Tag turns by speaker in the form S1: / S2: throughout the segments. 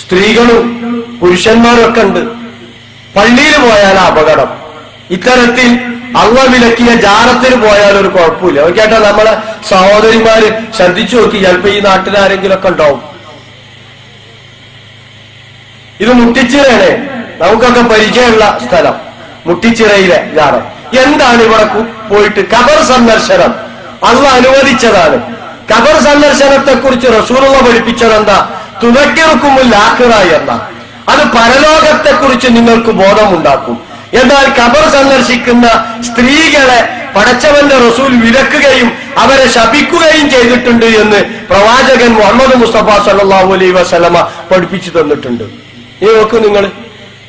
S1: സ്ത്രീകളും പുരുഷന്മാരും ഒക്കെ ഉണ്ട്. പള്ളിയിൽ പോയാൽ അപകടം. ഇത്തരത്തിൽ അള്ള വിലക്കിയ ജാറത്തിന് പോയാൽ ഒരു കുഴപ്പമില്ല. കേട്ടാ നമ്മളെ സഹോദരിമാര് ശ്രദ്ധിച്ചു നോക്കി. ചിലപ്പോ ഈ നാട്ടിൽ ആരെങ്കിലും ഒക്കെ ഉണ്ടാവും. ഇത് മുട്ടിച്ചിറയാണ്. നമുക്കൊക്കെ പരിചയമുള്ള സ്ഥലം. മുട്ടിച്ചിറയിലെ ജാറ എന്താണ് ഇവിടെ പോയിട്ട് കബർ സന്ദർശനം? അള്ള അനുവദിച്ചതാണ്. കബർ സന്ദർശനത്തെ കുറിച്ച് റസൂലുള്ള പഠിപ്പിച്ചത് എന്താ തുണക്കിറക്കുമ്പോൾ ലാക്കിറായി എന്ന അത് പരലോകത്തെ കുറിച്ച് നിങ്ങൾക്ക് ബോധമുണ്ടാക്കും. എന്നാൽ കബർ സന്ദർശിക്കുന്ന സ്ത്രീകളെ പടച്ചവന്റെ റസൂൽ വിലക്കുകയും അവരെ ശപിക്കുകയും ചെയ്തിട്ടുണ്ട് എന്ന് പ്രവാചകൻ മുഹമ്മദ് മുസ്തഫ സല്ലാഹു അലൈ വസലമ പഠിപ്പിച്ചു തന്നിട്ടുണ്ട്. ഈ നോക്കൂ നിങ്ങൾ.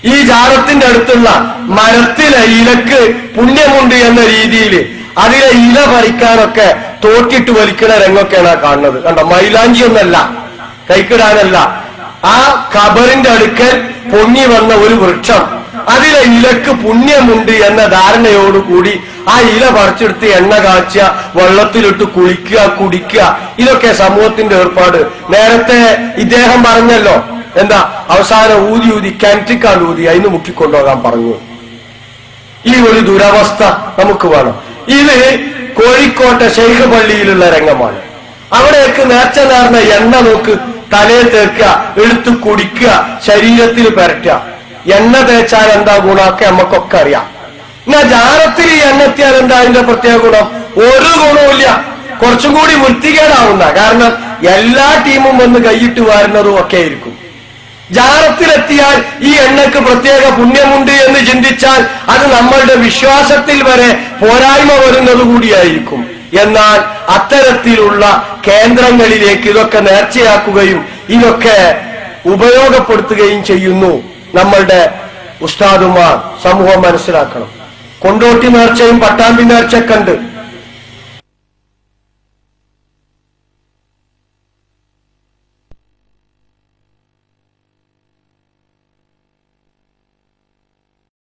S1: ഈ ജാറത്തിന്റെ അടുത്തുള്ള മരത്തിലെ ഇലക്ക് പുണ്യമുണ്ട് എന്ന രീതിയിൽ അതിലെ ഇല പറിക്കാനൊക്കെ തോറ്റിട്ട് വലിക്കുന്ന രംഗൊക്കെയാണ് കാണുന്നത്. കണ്ടോ? മൈലാഞ്ചി ഒന്നല്ല കൈക്കിടാനല്ല. ആ ഖബറിന്റെ അടുക്കൽ പൊങ്ങി വന്ന ഒരു വൃക്ഷം. അതിലെ ഇലക്ക് പുണ്യമുണ്ട് എന്ന ധാരണയോടുകൂടി ആ ഇല പറിച്ചെടുത്ത് എണ്ണ കാച്ചുക വെള്ളത്തിലിട്ട് കുളിക്കുക കുടിക്കുക. ഇതൊക്കെ സമൂഹത്തിന്റെ ഏർപ്പാട്. നേരത്തെ ഇദ്ദേഹം പറഞ്ഞല്ലോ എന്താ അവസാനം ഊതി ഊതി കിണറ്റിക്കാൽ ഊതി അതിന് മുക്കിക്കൊണ്ടുപോകാൻ പറഞ്ഞു. ഈ ഒരു ദുരവസ്ഥ നമുക്ക് വേണം. ഇത് കോഴിക്കോട്ടെ ശൈഖ് പള്ളിയിലുള്ള രംഗമാണ്. അവിടേക്ക് നേർച്ച നേർന്ന എണ്ണ നോക്ക്. തലയെ തേക്കുക എടുത്ത് കുടിക്കുക ശരീരത്തിൽ പെരട്ടുക. എണ്ണ തേച്ചാൽ എന്താ ഗുണമൊക്കെ നമുക്കൊക്കെ അറിയാം. എന്നാ ജാരത്തിൽ ഈ എണ്ണത്തിയാൽ എന്താ അതിന്റെ പ്രത്യേക ഗുണം? ഒരു ഗുണവുമില്ല കുറച്ചും കൂടി വൃത്തികേടാവുന്ന കാരണം എല്ലാ ടീമും വന്ന് കൈയിട്ട് വാരുന്നതും ഒക്കെ ആയിരിക്കും. ജാറത്തിലെത്തിയാൽ ഈ എണ്ണക്ക് പ്രത്യേക പുണ്യമുണ്ട് എന്ന് ചിന്തിച്ചാൽ അത് നമ്മളുടെ വിശ്വാസത്തിൽ വരെ പോരായ്മ വരുന്നത് കൂടിയായിരിക്കും. എന്നാൽ അത്തരത്തിലുള്ള കേന്ദ്രങ്ങളിലേക്ക് ഇതൊക്കെ നേർച്ചയാക്കുകയും ഇതൊക്കെ ഉപയോഗപ്പെടുത്തുകയും ചെയ്യുന്നു നമ്മളുടെ ഉസ്താദുമാർ. സമൂഹം മനസ്സിലാക്കണം. കൊണ്ടോട്ടി നേർച്ചയും പട്ടാമ്പി നേർച്ചയൊക്കെ